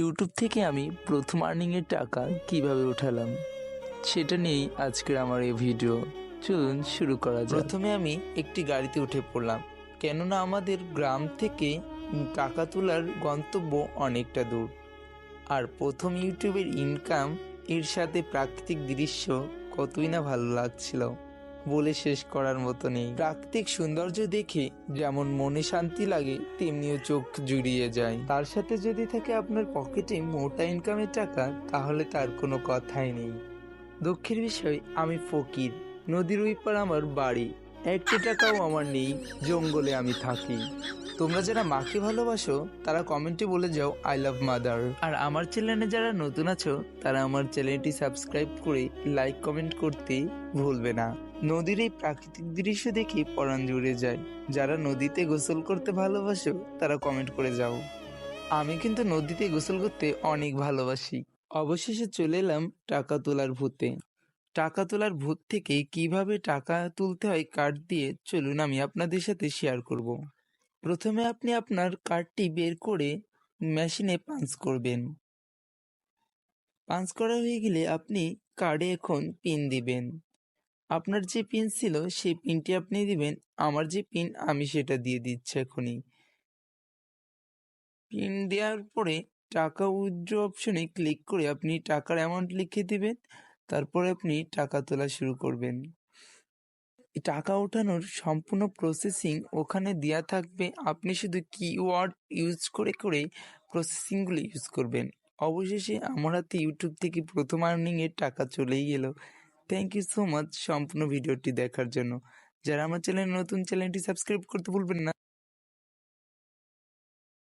YouTube থেকে আমি প্রথম আর্নিংয়ের টাকা কীভাবে উঠালাম, সেটা নিয়েই আজকের আমার এই ভিডিও চলুন শুরু করা যাক। প্রথমে আমি একটি গাড়িতে উঠে পড়লাম, কেননা আমাদের গ্রাম থেকে টাকা তোলার গন্তব্য অনেকটা দূর। আর প্রথম ইউটিউবের ইনকাম এর সাথে প্রাকৃতিক দৃশ্য কতই না ভালো লাগছিল। বলে শেষ করার মতো নেই প্রাকৃতিক সৌন্দর্য দেখে যেমন মনে শান্তি লাগে, তেমনিও চোখ জুড়িয়ে যায়। তার সাথে যদি থাকে আপনার পকেটে মোটা ইনকামের টাকা, তাহলে তার কোনো কথাই নেই। দুঃখের বিষয়, আমি ফকির। নদীর ওই পার আমার বাড়ি। একটি টাকাও আমার নেই, জঙ্গলে আমি থাকি। তোমরা যারা মাকে ভালোবাসো, তারা কমেন্টে বলে যাও আই লাভ মাদার আর আমার চ্যানেলে যারা নতুন আছো, তারা আমার চ্যানেলটি সাবস্ক্রাইব করে লাইক, কমেন্ট করতে ভুলবে না। নদীর এই প্রাকৃতিক দৃশ্য দেখে পরাণ জুড়ে যায়। যারা নদীতে গোসল করতে ভালোবাসো, তারা কমেন্ট করে যাও। আমি কিন্তু নদীতে গোসল করতে অনেক ভালোবাসি। অবশেষে চলে এলাম টাকা তোলার ভূতে। টাকা তোলার ভূত থেকে কীভাবে টাকা তুলতে হয় কার্ড দিয়ে চলুন আমি আপনাদের সাথে শেয়ার করব। প্রথমে আপনি আপনার কার্ডটি বের করে মেশিনে পাঞ্চ করবেন। পাঞ্চ করা হয়ে গেলে আপনি কার্ডে এখন পিন দিবেন। আপনার যে পিন ছিল সেই পিনটি আপনি দিবেন, আমার যে পিন আমি সেটা দিয়ে দিচ্ছি এখনই। পিন দেওয়ার পরে টাকা উইথড্র অপশনে ক্লিক করে আপনি টাকার অ্যামাউন্ট লিখে দিবেন। তারপরে আপনি টাকা তোলা শুরু করবেন। টাকা ওঠানোর সম্পূর্ণ প্রসেসিং ওখানে দেওয়া থাকবে। আপনি শুধু কিওয়ার্ড ইউজ করে করে প্রসেসিংগুলো ইউজ করবেন। অবশেষে আমার হাতে ইউটিউব থেকে প্রথম আর্নিংয়ের টাকা চলেই গেল। থ্যাংক ইউ সো মাচ সম্পূর্ণ ভিডিওটি দেখার জন্য। যারা আমার চ্যানেল নতুন চ্যানেলটি সাবস্ক্রাইব করতে ভুলবেন না।